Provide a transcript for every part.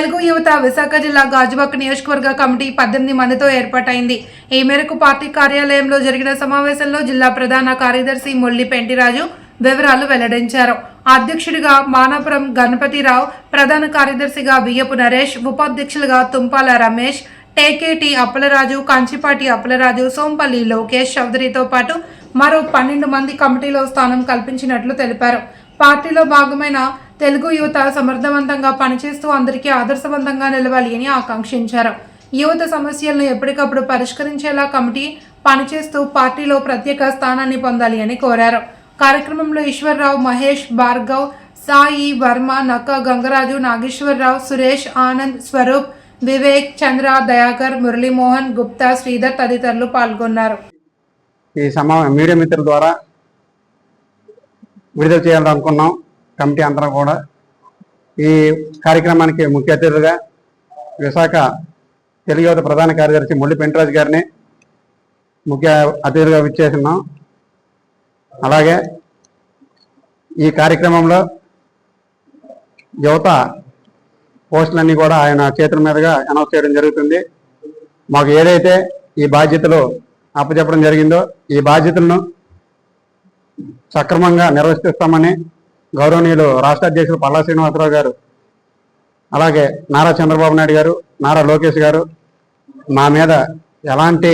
తెలుగు యువత విశాఖ జిల్లా గాజువాక నియోజకవర్గ కమిటీ పద్దెనిమిది మందితో ఏర్పాటైంది. ఈ మేరకు పార్టీ కార్యాలయంలో జరిగిన సమావేశంలో జిల్లా ప్రధాన కార్యదర్శి మొల్లి పెంటిరాజు వివరాలు వెల్లడించారు. అధ్యక్షుడిగా మానాపురం గణపతిరావు ప్రధాన కార్యదర్శిగా బియ్యపు నరేష్ ఉపాధ్యక్షులుగా తుంపాల రమేష్ టేకేటి అప్పలరాజు కంచిపాటి అప్పలరాజు సోంపల్లి లోకేష్ చౌదరితో పాటు మరో పన్నెండు మంది కమిటీలో స్థానం కల్పించినట్లు తెలిపారు. పార్టీలో భాగమైన తెలుగు యువత సమర్థవంతంగా పనిచేస్తూ అందరికీ ఆదర్శవంతంగా నిలవాలి అని ఆకాంక్షించారు. యువత సమస్యలను ఎప్పటికప్పుడు పరిష్కరించేలా కమిటీ పనిచేస్తూ పార్టీలో ప్రత్యేక స్థానాన్ని పొందాలి అని కోరారు. కార్యక్రమంలో ఈశ్వర్రావు మహేష్ భార్గవ్ సాయి వర్మ నక్క గంగరాజు నాగేశ్వరరావు సురేష్ ఆనంద్ స్వరూప్ వివేక్ చంద్ర దయాకర్ మురళీమోహన్ గుప్తా శ్రీధర్ తదితరులు పాల్గొన్నారు. ఈ సమావేశం మీడియా మిత్రుల ద్వారా విడుదల చేయాలనుకున్నాం. కమిటీ అందరం కూడా ఈ కార్యక్రమానికి ముఖ్య అతిథులుగా విశాఖ తెలుగు యువత ప్రధాన కార్యదర్శి మురళి పెంటరాజు గారిని ముఖ్య అతిథులుగా విచ్చేస్తున్నాం. అలాగే ఈ కార్యక్రమంలో యువత పోస్టులన్నీ కూడా ఆయన చేతుల మీదుగా అనౌన్స్ చేయడం జరుగుతుంది. మాకు ఏదైతే ఈ బాధ్యతలు అప్పచెప్పడం జరిగిందో ఈ బాధ్యతలను సక్రమంగా నిర్వర్తిస్తామని గౌరవనీయులు రాష్ట్ర అధ్యక్షులు పల్లా శ్రీనివాసరావు గారు అలాగే నారా చంద్రబాబు నాయుడు గారు నారా లోకేష్ గారు మా మీద ఎలాంటి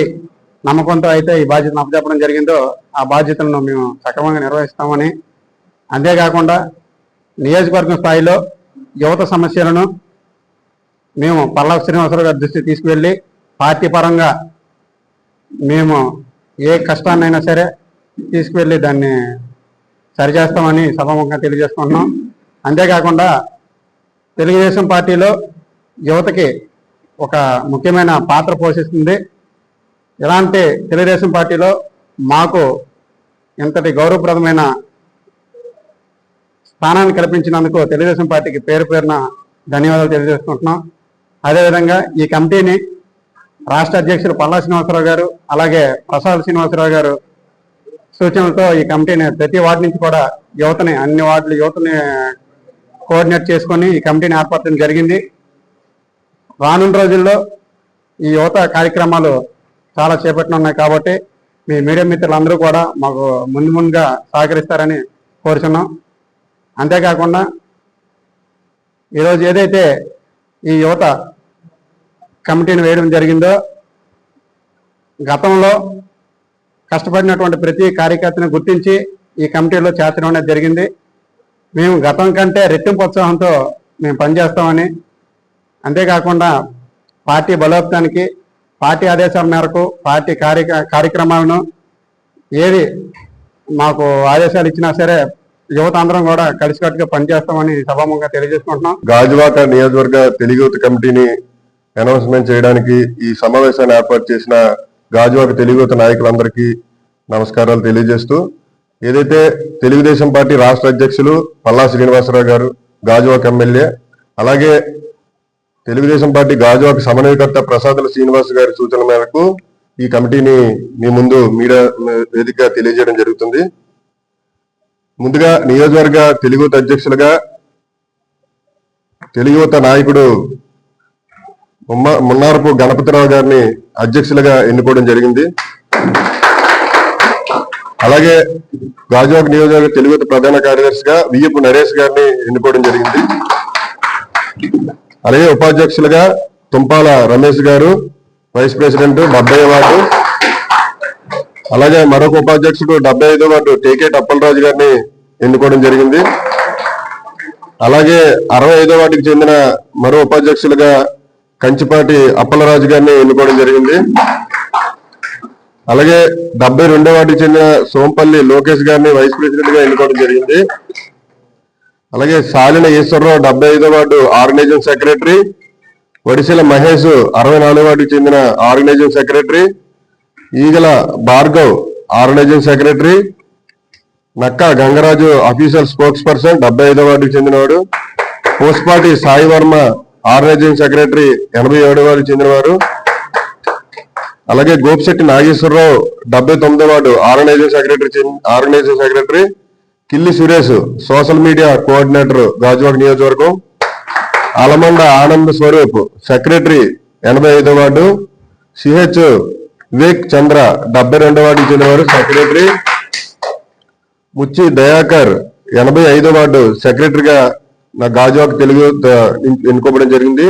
నమ్మకంతో అయితే ఈ బాధ్యతను అప్పచెప్పడం జరిగిందో ఆ బాధ్యతలను మేము సక్రమంగా నిర్వహిస్తామని అంతేకాకుండా నియోజకవర్గం స్థాయిలో యువత సమస్యలను మేము పల్లా శ్రీనివాసరావు గారి దృష్టికి తీసుకువెళ్ళి పార్టీ పరంగా మేము ఏ కష్టాన్నైనా సరే తీసుకువెళ్ళి దాన్ని సరిచేస్తామని సభాముఖంగా తెలియజేసుకుంటున్నాం. అంతేకాకుండా తెలుగుదేశం పార్టీలో యువతకి ఒక ముఖ్యమైన పాత్ర పోషిస్తుంది. ఇలాంటి తెలుగుదేశం పార్టీలో మాకు ఇంతటి గౌరవప్రదమైన స్థానాన్ని కల్పించినందుకు తెలుగుదేశం పార్టీకి పేరు పేరున ధన్యవాదాలు తెలియజేసుకుంటున్నాం. అదేవిధంగా ఈ కమిటీని రాష్ట్ర అధ్యక్షులు పల్లా శ్రీనివాసరావు గారు అలాగే ప్రసాద్ శ్రీనివాసరావు గారు సూచనలతో ఈ కమిటీని ప్రతి వార్డు నుంచి కూడా యువతని అన్ని వార్డులు యువతని కోఆర్డినేట్ చేసుకొని ఈ కమిటీని ఏర్పరచడం జరిగింది. రానున్న రోజుల్లో ఈ యువత కార్యక్రమాలు చాలా చేపట్టనున్నాయి కాబట్టి మీ మీడియా మిత్రులందరూ కూడా మాకు ముందు ముందుగా సహకరిస్తారని కోరుచున్నాం. అంతేకాకుండా ఈరోజు ఏదైతే ఈ యువత కమిటీని వేయడం జరిగిందో గతంలో కష్టపడినటువంటి ప్రతి కార్యకర్తను గుర్తించి ఈ కమిటీలో చేర్చడం అనేది జరిగింది. మేము గతం కంటే రెట్టింపు ఉత్సాహంతో మేము పనిచేస్తామని అంతేకాకుండా పార్టీ బలోపేతానికి పార్టీ ఆదేశాల మేరకు పార్టీ కార్య కార్యక్రమాలను ఏది మాకు ఆదేశాలు ఇచ్చినా సరే యువత అందరం కూడా కలిసికట్టుగా పనిచేస్తామని సభాముఖంగా తెలియజేసుకుంటున్నాం. గాజువాక నియోజకవర్గ తెలుగు కమిటీని అనౌన్స్మెంట్ చేయడానికి ఈ సమావేశాన్ని ఏర్పాటు చేసిన గాజువాక తెలుగు నాయకులందరికీ నమస్కారాలు తెలియజేస్తూ ఏదైతే తెలుగుదేశం పార్టీ రాష్ట్ర అధ్యక్షులు పల్లా శ్రీనివాసరావు గారు గాజువాక ఎమ్మెల్యే అలాగే తెలుగుదేశం పార్టీ గాజువాక సమన్వయకర్త ప్రసాదుల శ్రీనివాస్ గారి సూచన మేరకు ఈ కమిటీని మీ ముందు మీడియా వేదికగా తెలియజేయడం జరుగుతుంది. ముందుగా నియోజకవర్గ తెలుగుత అధ్యక్షులుగా తెలుగు యువత నాయకుడు మున్నారపు గణపతిరావు గారిని అధ్యక్షులుగా ఎన్నుకోవడం జరిగింది. అలాగే గాజువాక నియోజకవర్గ తెలుగు ప్రధాన కార్యదర్శిగా వియ్యపు నరేష్ గారిని ఎన్నుకోవడం జరిగింది. అలాగే ఉపాధ్యక్షులుగా తుంపాల రమేష్ గారు వైస్ ప్రెసిడెంట్ డెబ్బై వార్డు. అలాగే మరొక ఉపాధ్యక్షుడు డెబ్బై ఐదో వార్డు టేకేట్ టప్పలరాజు గారిని ఎన్నుకోవడం జరిగింది. అలాగే అరవై ఐదో వార్డుకి చెందిన మరో ఉపాధ్యక్షులుగా కంచిపాటి అప్పలరాజు గారిని ఎన్నుకోవడం జరిగింది. అలాగే డెబ్బై రెండో వాటికి చెందిన సోంపల్లి లోకేష్ గారిని వైస్ ప్రెసిడెంట్గా ఎన్నుకోవడం జరిగింది. అలాగే సాలిన ఈశ్వరరావు డెబ్బై ఐదో ward organising secretary Vadisela Mahesh అరవై నాలుగో వార్డుకి చెందిన organising secretary Eegala Bhargav organising secretary నక్క Gangaraju official spokesperson ఐదో వార్డుకి చెందినవాడు పోస్పాటి సాయి వర్మ ఆర్గనైజింగ్ సెక్రటరీ ఎనభై ఏడో వార్డుకి చెందినవారు అలాగే గోపిశెట్టి నాగేశ్వరరావు డెబ్బై తొమ్మిదో వాడు ఆర్గనైజింగ్ సెక్రటరీ చెంది- organising secretary Killi Suresh social media coordinator Gajuwaka నియోజకవర్గం. ఆలమండ ఆనంద్ స్వరూప్ సెక్రటరీ ఎనభై ఐదో వార్డు. సిహెచ్ వివేక్ చంద్ర డెబ్బై రెండో వార్డుకి చెందినవారు సెక్రటరీ. ముచ్చి దయాకర్ ఎనభై ఐదో వార్డు సెక్రటరీగా నా గాజువాక తెలుగు ఎన్నుకోవడం జరిగింది.